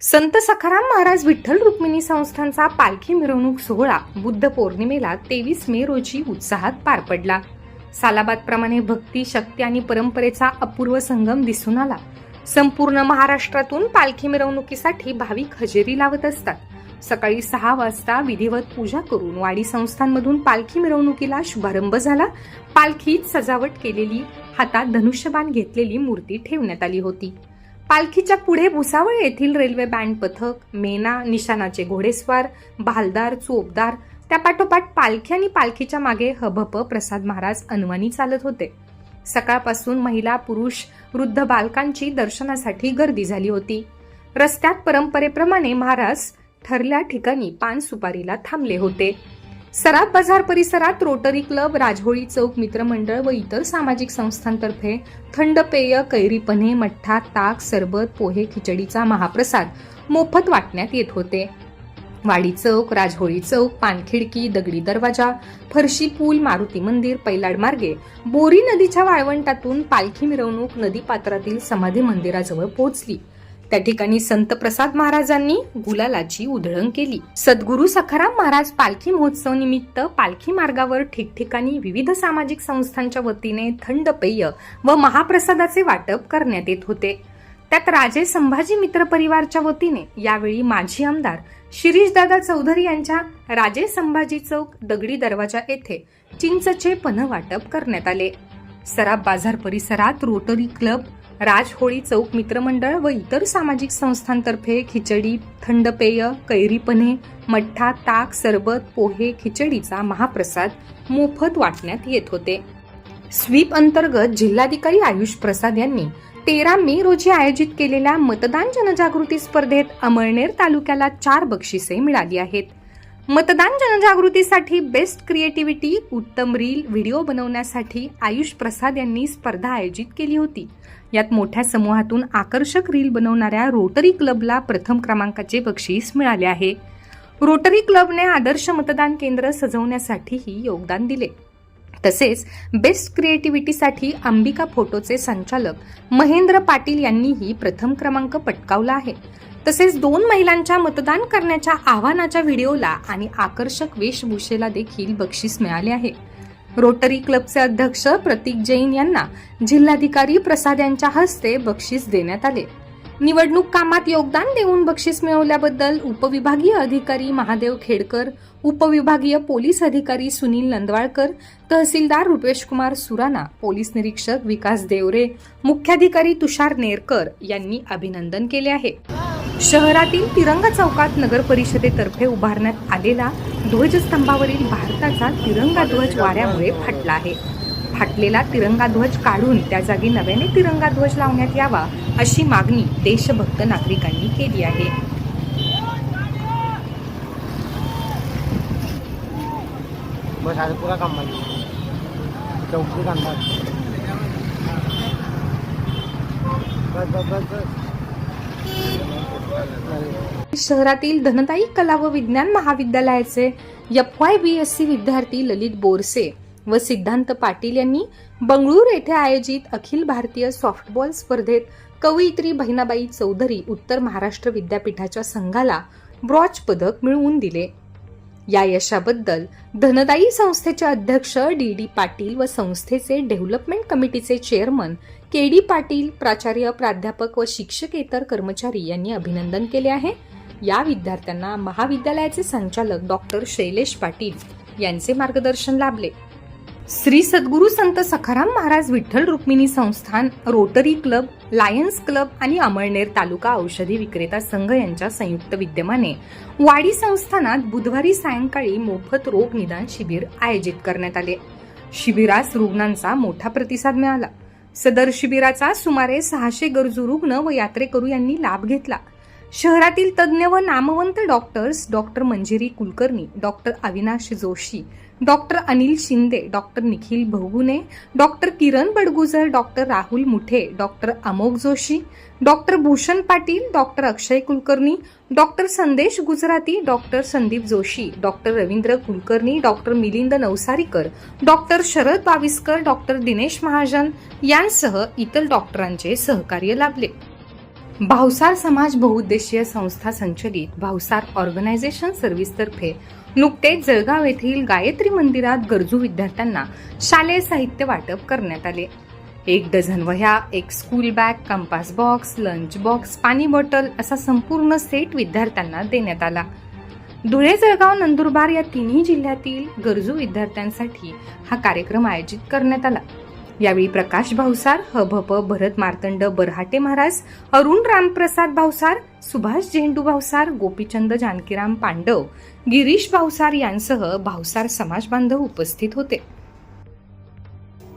संत सखाराम महाराज विठ्ठल रुक्मिणी संस्थांचा पालखी मिरवणूक सोहळा बुद्ध पौर्णिमेला तेवीस मे रोजी उत्साहात पार पडला. सालाबादप्रमाणे भक्ती शक्ती आणि परंपरेचा अपूर्व संगम दिसून आला. संपूर्ण महाराष्ट्रातून पालखी मिरवणुकीसाठी भाविक हजेरी लावत असतात. सकाळी सहा वाजता विधिवत पूजा करून वाडी संस्थांमधून पालखी मिरवणुकीला शुभारंभ झाला. पालखीत सजावट केलेली हातात धनुष्यबाण घेतलेली मूर्ती ठेवण्यात आली होती. पालखीच्या पुढे भुसावळ येथील रेल्वे बँड पथक मेना निशाणाचे घोडेस्वार भालदार चोपदार त्यापाठोपाठ पालखी आणि पालखीच्या मागे हभप प्रसाद महाराज अनवानी चालत होते. सकाळपासून महिला पुरुष वृद्ध बालकांची दर्शनासाठी गर्दी झाली होती. रस्त्यात परंपरेप्रमाणे महाराज ठरल्या ठिकाणी पान सुपारीला थांबले होते. सराफ बाजार परिसरात रोटरी क्लब राजहोळी चौक मित्रमंडळ व इतर सामाजिक संस्थांतर्फे थंड पेय कैरी पन्हे मठ्ठा ताक सरबत पोहे खिचडीचा महाप्रसाद मोफत वाटण्यात येत होते. वाडी चौक राजहोळी चौक पानखिडकी दगडी दरवाजा फरशी पूल मारुती मंदिर पैलाड मार्गे बोरी नदीच्या वाळवंटातून पालखी मिरवणूक नदीपात्रातील समाधी मंदिराजवळ पोहोचली. त्या ठिकाणी संत प्रसाद महाराजांनी गुलालाची उधळण केली. सद्गुरू सखाराम महाराज पालखी महोत्सव निमित्त पालखी मार्गावर ठिकठिकाणी विविध सामाजिक संस्थांच्या वतीने थंड पेय व महाप्रसादाचे वाटप करण्यात येत होते. त्यात राजे संभाजी मित्र परिवारच्या वतीने यावेळी माजी आमदार शिरीषदादा चौधरी यांच्या राजे संभाजी चौक दगडी दरवाजा येथे चिंचचे पन वाटप करण्यात आले. सराफ बाजार परिसरात रोटरी क्लब राज होळी चौक मित्रमंडळ व इतर सामाजिक संस्थांतर्फे खिचडी थंड पेय कैरीपणे मठ्ठा ताक सरबत पोहे खिचडीचा महाप्रसाद मोफत वाटण्यात येत होते. स्वीप अंतर्गत जिल्हाधिकारी आयुष प्रसाद यांनी तेरा मे रोजी आयोजित केलेल्या मतदान जनजागृती स्पर्धेत अमळनेर तालुक्याला चार बक्षिसे मिळाली आहेत. मतदान जनजागृतीसाठी बेस्ट क्रिएटिव्हिटी उत्तम रील व्हिडिओ बनवण्यासाठी आयुष प्रसाद यांनी स्पर्धा आयोजित केली होती. यात मोठ्या समूहातून आकर्षक रील बनवणाऱ्या रोटरी क्लबला प्रथम क्रमांकाचे बक्षीस मिळाले आहे. रोटरी क्लबने आदर्श मतदान केंद्र सजवण्यासाठीही योगदान दिले. तसेच बेस्ट क्रिएटिव्हिटीसाठी अंबिका फोटोचे संचालक महेंद्र पाटील यांनीही प्रथम क्रमांक पटकावला आहे. तसेच दोन महिलांच्या मतदान करण्याच्या आव्हानाच्या व्हिडिओला आणि आकर्षक वेशभूषेला देखील बक्षीस मिळाले आहे. रोटरी क्लबचे अध्यक्ष प्रतीक जैन यांना जिल्हाधिकारी प्रसाद यांच्या हस्ते बक्षीस देण्यात आले. निवडणूक कामात योगदान देऊन बक्षीस मिळवल्याबद्दल उपविभागीय अधिकारी महादेव खेडकर उपविभागीय पोलीस अधिकारी सुनील नंदवाळकर तहसीलदार रुपेश कुमार पोलीस निरीक्षक विकास देवरे मुख्याधिकारी तुषार नेरकर यांनी अभिनंदन केले आहे. शहरातील तिरंगा चौकात नगर परिषदेतर्फे उभारण्यात आलेला ध्वजस्तंभावरील भारताचा तिरंगा ध्वज वाऱ्यामुळे फाटला आहे. फाटलेला तिरंगा ध्वज काढून त्या जागी नव्याने तिरंगा ध्वज लावण्यात यावा अशी मागणी देशभक्त नागरिकांनी केली आहे. बस आज पूरा काम बन चौकी कांदा बस बस बस बस. शहरातील धनदायी कला व विज्ञान महाविद्यालयाचे F Y B S C विद्यार्थी ललित बोरसे व सिद्धांत पाटील यांनी बंगळूर येथे आयोजित अखिल भारतीय सॉफ्टबॉल स्पर्धेत कवयित्री बहिणाबाई चौधरी उत्तर महाराष्ट्र विद्यापीठाच्या संघाला ब्रॉच पदक मिळवून दिले. या यशाबद्दल धनदायी संस्थेचे अध्यक्ष डी डी पाटील व संस्थेचे डेव्हलपमेंट कमिटीचे चेअरमन के डी पाटील प्राचार्य प्राध्यापक व शिक्षकेतर कर्मचारी यांनी अभिनंदन केले आहे. या विद्यार्थ्यांना महाविद्यालयाचे संचालक डॉक्टर शैलेश पाटील यांचे मार्गदर्शन लाभले. श्री सद्गुरू संत सखाराम महाराज विठ्ठल रुक्मिणी संस्थान रोटरी क्लब लायन्स क्लब आणि अमळनेर तालुका औषधी विक्रेता संघ यांच्या संयुक्त विद्यमाने वाडी संस्थानात बुधवारी सायंकाळी मोफत रोग निदान शिबिर आयोजित करण्यात आले. शिबिरास रुग्णांचा मोठा प्रतिसाद मिळाला. सदर शिबिराचा सुमारे सहाशे गरजू रुग्ण व यात्रेकरू यांनी लाभ घेतला. शहरातील तज्ज्ञ व नामवंत doctors doctor Manjiri Kulkarni doctor Avinash Joshi doctor Anil Shinde doctor Nikhil Bhogune doctor Kiran Badgujar doctor Rahul Muthe doctor Amok Joshi doctor Bhushan Patil doctor Akshay Kulkarni doctor Sandesh Gujarati doctor Sandeep Joshi doctor Ravindra Kulkarni doctor Milind Navsarikar doctor Sharad Baviskar doctor Dinesh Mahajan यांसह इतर डॉक्टरांचे सहकार्य लाभले. भावसार समाज बहुउद्देशीय संस्था संचलित Bhavsar organisation सर्व्हिसतर्फे नुकतेच जळगाव येथील गायत्री मंदिरात गरजू विद्यार्थ्यांना शालेय साहित्य वाटप करण्यात आले. एक डझन वह्या एक school bag compass box lunch box पाणी बॉटल असा संपूर्ण सेट विद्यार्थ्यांना देण्यात आला. धुळे जळगाव नंदुरबार या तिन्ही जिल्ह्यातील गरजू विद्यार्थ्यांसाठी हा कार्यक्रम आयोजित करण्यात आला. यावेळी प्रकाश भावसार हभप भरत मार्तंड बरहाटे महाराज अरुण रामप्रसाद भावसार सुभाष झेंडू भावसार गोपीचंद जानकीराम पांडव गिरीश भावसार यांसह भावसार समाज बांधव उपस्थित होते.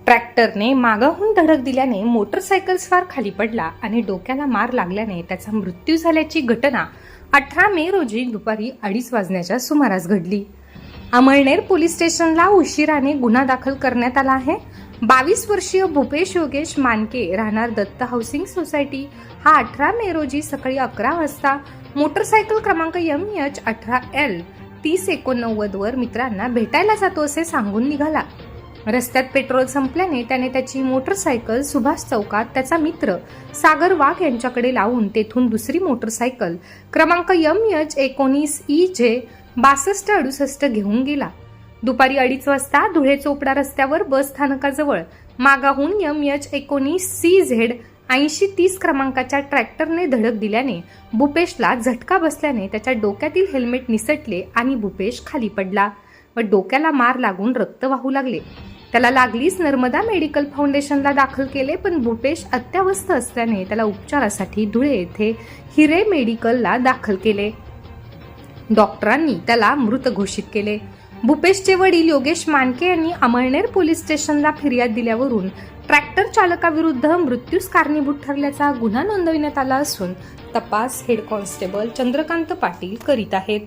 ट्रॅक्टरने मागाहून धडक दिल्याने मोटरसायकल स्वार खाली पडला आणि डोक्याला मार लागल्याने त्याचा मृत्यू झाल्याची घटना अठरा मे रोजी दुपारी अडीच वाजण्याच्या सुमारास घडली. अमळनेर पोलीस स्टेशनला उशिराने गुन्हा दाखल करण्यात आला आहे. बावीस वर्षीय भूपेश योगेश मानके राहणार दत्त हाऊसिंग सोसायटी. हा अठरा मे रोजी सकाळी अकरा वाजता मोटरसायकल क्रमांक एम एच अठरा एल तीस एकोणनव्वद वर मित्रांना भेटायला जातो असे सांगून निघाला. रस्त्यात पेट्रोल संपल्याने त्याने त्याची मोटरसायकल सुभाष चौकात त्याचा मित्र सागर वाघ यांच्याकडे लावून तेथून दुसरी मोटरसायकल क्रमांक एम एच एकोणीस ई जे बासष्ट अडुसष्ट घेऊन गेला. दुपारी अडीच वाजता धुळे चोपडा रस्त्यावर बस स्थानकाजवळ मागाहून एम एच एकोणीस सी झेड ऐंशी तीस क्रमांकाच्या ट्रॅक्टरने धडक दिल्याने भूपेशला झटका बसल्याने त्याच्या डोक्यातील हेल्मेट निसटले आणि भूपेश खाली पडला व डोक्याला मार लागून रक्त वाहू लागले. त्याला लागलीच नर्मदा मेडिकल फाउंडेशनला दाखल केले पण भूपेश अत्यावस्थ असल्याने त्याला उपचारासाठी धुळे येथे हिरे मेडिकलला दाखल केले. डॉक्टरांनी त्याला मृत घोषित केले. भूपेशचे वडील योगेश मानके यांनी अमळनेर पोलीस स्टेशनला फिर्याद दिल्यावरून ट्रॅक्टर चालकाविरुद्ध मृत्यूस कारणीभूत ठरल्याचा गुन्हा नोंदविण्यात आला असून तपास हेड कॉन्स्टेबल चंद्रकांत पाटील करीत आहेत.